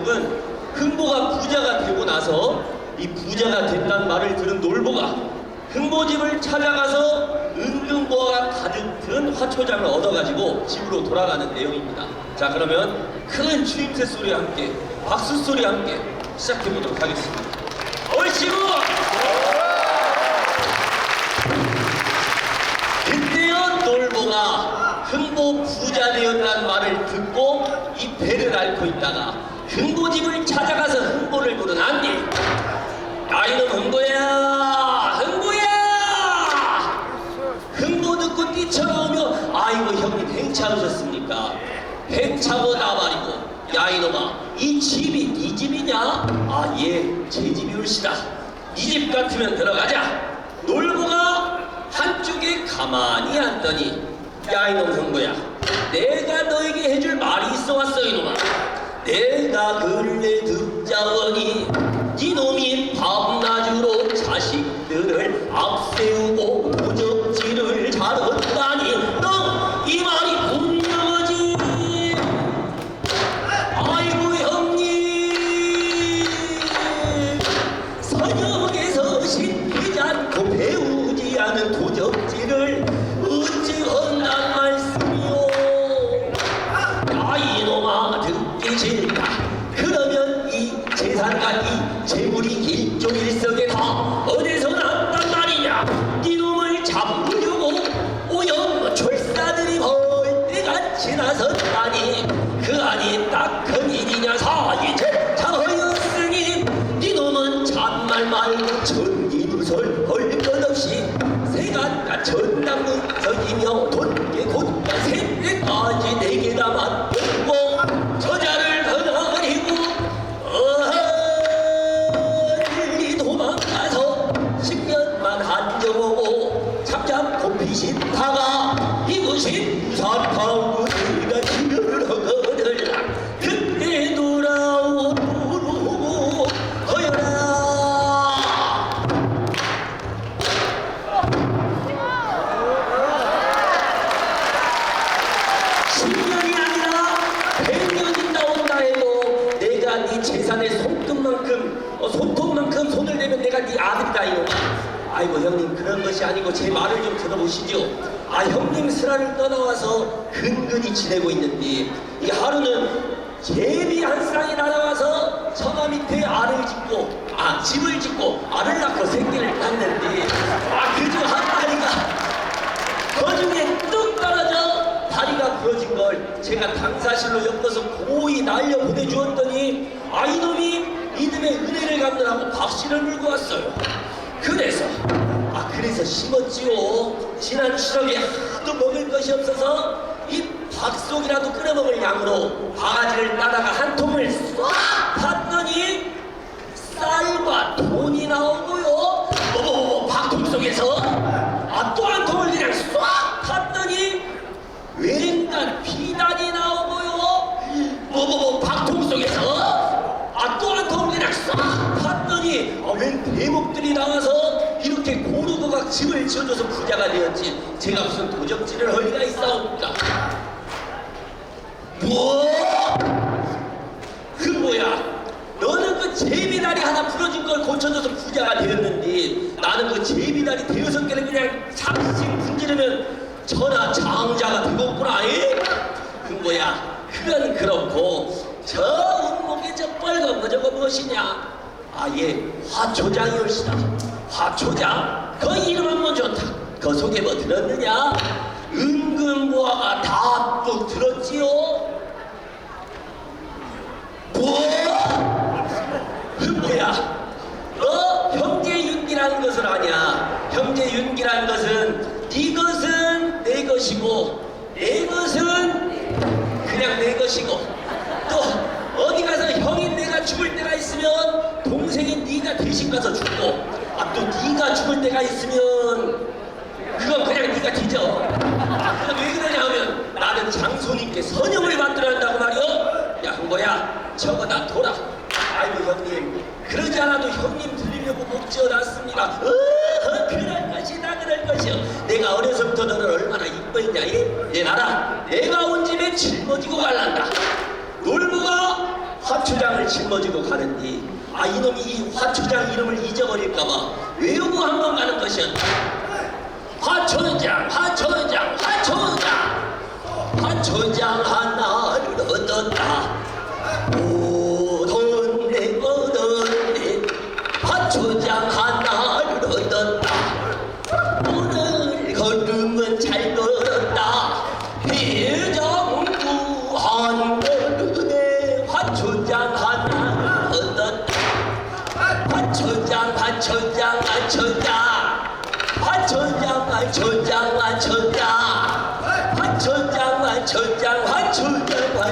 제목은 흥보가 부자가 되고 나서 이 부자가 됐다는 말을 들은 놀보가 흥보집을 찾아가서 은근보가 가득 든 화초장을 얻어가지고 집으로 돌아가는 내용입니다. 자 그러면 큰 추임새 소리와 함께 박수 소리와 함께 시작해 보도록 하겠습니다. 얼씨구! 그때요 놀보가 흥보 부자 되었다는 말을 듣고 이 배를 앓고 있다가 흥보집을 찾아가서 흥보를 야 이놈 흥보야 흥보야! 흥보 듣고 뛰쳐나오며 아이고 형님 행차하셨습니까? 행차고 나발이고 야 이놈아 이 집이 네 집이냐? 아 예 제 집이 올시다. 이 집 같으면 들어가자. 놀보가. 한쪽에 가만히 앉더니 야 이놈 흥보야 내가 너에게 해줄 말이 있어 왔어 이놈아 내가 근래 듣자거니 이놈이 밤낮으로 자식들을 앞세우고 도적질을 잘했다니 너이 말이 분명하지. 아이고 형님. 서역에서 신기지 않고 배우지 않은 도적질을 말 말고 전기누설 헐것없이 세간과 전당문석이며 아이고 형님 그런 것이 아니고 제 말을 좀 들어보시죠. 아 형님 슬라를 떠나와서 근근히 지내고 있는데 이 하루는 제비 한 쌍이 날아와서 처마 밑에 알을 짓고 아 집을 짓고 알을 낳고 새끼를 낳는데 아 그중 한 마리가 그 중에 뚝 떨어져 다리가 부러진 걸 제가 당사실로 엮어서 고이 날려 보내주었더니 아 이놈이 이놈의 은혜를 갚느라고 박씨를 물고 왔어요 그래서 아 그래서 심었지요 지난 추석에 하도 먹을 것이 없어서 이 박속이라도 끓여 먹을 양으로 바가지를 따다가 한 통을 싹 팠더니 쌀과 돈이 나오고요. 어머, 박통 속에서 대목들이 나와서 이렇게 고루고각 집을 지어줘서 부자가 되었지. 제가 무슨 도적질을 할 리가 있사옵니까? 뭐? 그 뭐야? 너는 그 제비다리 하나 부러진 걸 고쳐줘서 부자가 되었는데 나는 그 제비다리 대여섯 개를 그냥 삭씩 분지르면 천하 장자가 되겠구나 이? 그 뭐야? 그건 그렇고 저 운목에 저 빨간 거 저거 무엇이냐? 아예 화초장이올시다 화초장 그 이름 한번 좋다 그 속에 뭐 들었느냐? 은근보화가 다뿍 들었지요? 뭐? 그 뭐야? 어? 형제윤기라는 것을 아냐? 형제윤기라는 것은 네 것은 내 것이고 내 것은 그냥 내 것이고 또 어디 가서 형인 내가 죽을 때가 있으면 동생인 가서 죽고 아 또 네가 죽을 때가 있으면 그건 그냥 네가 뒤져. 아, 그건 왜 그러냐 하면 나는 장손님께 선영을 만들어야 한다고 말이여. 야, 흥보야, 저거 다 돌아. 아이고 형님, 그러지 않아도 형님 드리려고 못 지어놨습니다. 어, 그럴 것이다, 그럴 것이여. 내가 어려서부터 너를 얼마나 이뻐했냐, 이? 내 나라, 내가 온 집에 짊어지고 갈란다. 화초장을 짊어지고 가는디 아 이놈이 이 화초장 이름을 잊어버릴까봐 외우고 한 번 가는 것이었다. 화초장 화초장 화초장 화초장 하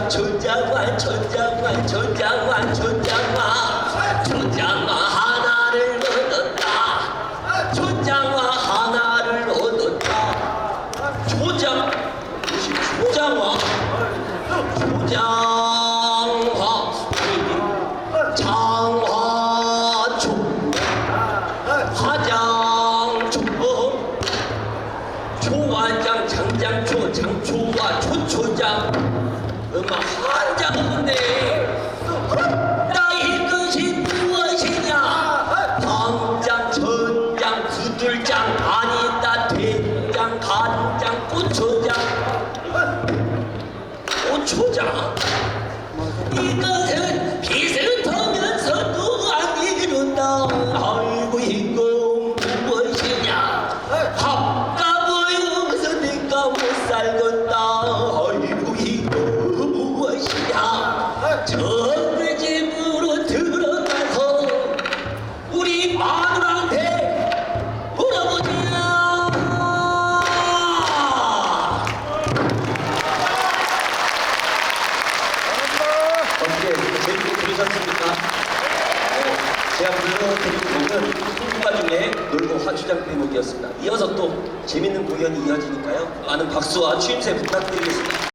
화초장 화초장 화초장 화초장 화초장 하나를 얻었다. 초장화 하나를 얻었다. 초장화 초장화? 아니 장화초 화장초 초화장 장장초 장초와 초초장 엄마 한장인데 들으셨습니까? 제가 불러드린 곡은 풍부가 중에 놀고 화추장 대목이었습니다. 이어서 또 재밌는 공연이 이어지니까요. 많은 박수와 추임새 부탁드리겠습니다.